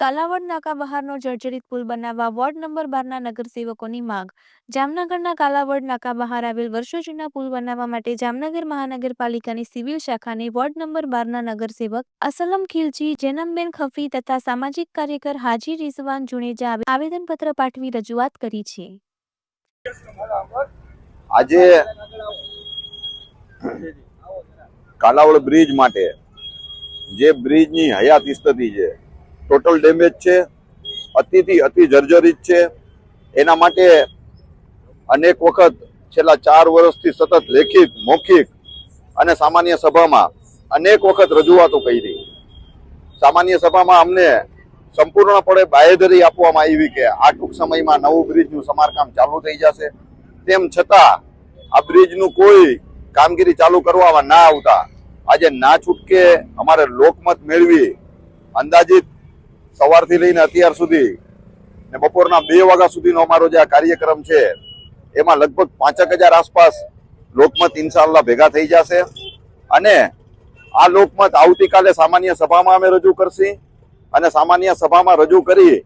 કાલાવડ નાકા બહારનો જર્જરિત પુલ બનાવવા વોર્ડ નંબર બારના નગરસેવકોની માંગ. જામનગરના કાલાવડ નાકા બહાર આવેલ વર્ષો જૂના પુલ બનાવવા માટે જામનગર મહાનગરપાલિકાની સિવિલ શાખાને વોર્ડ નંબર બારના નગરસેવક અસલમ ખિલજી, જેનમબેન ખફી તથા સામાજિક કાર્યકર હાજી રિઝવાન જુનેજા આવેદનપત્ર પાઠવી રજૂઆત કરી છે. આજે કાલાવડ બ્રિજ માટે જે બ્રિજની હયાત સ્થિતિ છે ટોટલ ડેમેજ છે, અતિથી અતિ જર્જરિત છે. એના માટે અનેક વખત છેલ્લા ચાર વર્ષથી સતત લેખિત, મૌખિક અને સામાન્ય સભામાં અનેક વખત રજૂઆતો કરી. સામાન્ય સભામાં અમને સંપૂર્ણપણે બાહેધરી આપવામાં આવી કે આ ટૂંક સમયમાં નવું બ્રિજનું સમારકામ ચાલુ થઈ જશે. તેમ છતાં આ બ્રિજનું કોઈ કામગીરી ચાલુ કરવામાં ના આવતા. આજે ના છૂટકે અમારે લોકમત મેળવી અંદાજિત સવારથી લઈને અત્યાર સુધી ને બપોરના બે વાગ્યા સુધીનો અમારો જે આ કાર્યક્રમ છે, એમાં લગભગ પાંચેક હજાર આસપાસ લોકમત ઇન્શાલ્લા ભેગા થઈ જશે. અને આ લોકમત આવતીકાલે સામાન્ય સભામાં અમે રજૂ કરશી અને સામાન્ય સભામાં રજૂ કરી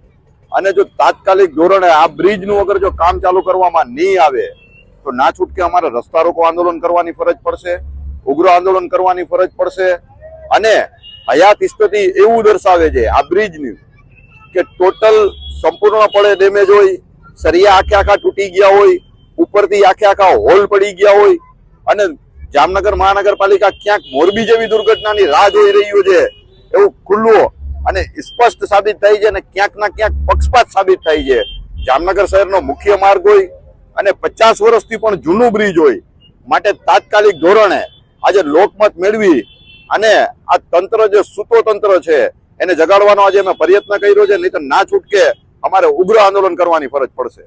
અને જો તાત્કાલિક ધોરણે આ બ્રિજનું અગર જો કામ ચાલુ કરવામાં નહીં આવે, તો ના છૂટકે અમારે રસ્તા રોકો આંદોલન કરવાની ફરજ પડશે, ઉગ્ર આંદોલન કરવાની ફરજ પડશે અને હયાત ઇસ્તતી એવું દર્શાવે છે, આ બ્રિજની કે ટોટલ સંપૂર્ણપણે ડેમેજ હોય સરિયા આખે આખા તૂટી ગયા હોય, ઉપરથી આખે આખા હોલ પડી ગયા હોય, અને જામનગર મહાનગરપાલિકા ક્યાંક મોરબી જેવી દુર્ઘટનાની રાહ જોઈ રહ્યું છે, એવું ખુલ્લું અને સ્પષ્ટ સાબિત થાય છે અને ક્યાંક ના ક્યાંક પક્ષપાત સાબિત થાય છે. જામનગર શહેરનો મુખ્ય માર્ગ હોય અને પચાસ વર્ષથી પણ જૂનું બ્રિજ હોય, માટે તાત્કાલિક ધોરણે આજે લોકમત મેળવી અને આ તંત્ર જે સૂતો તંત્ર છે, એને જગાડવાનો આજે અમે પ્રયત્ન કર્યો છે નહીં તો ના છૂટકે અમારે ઉગ્ર આંદોલન કરવાની ફરજ પડશે.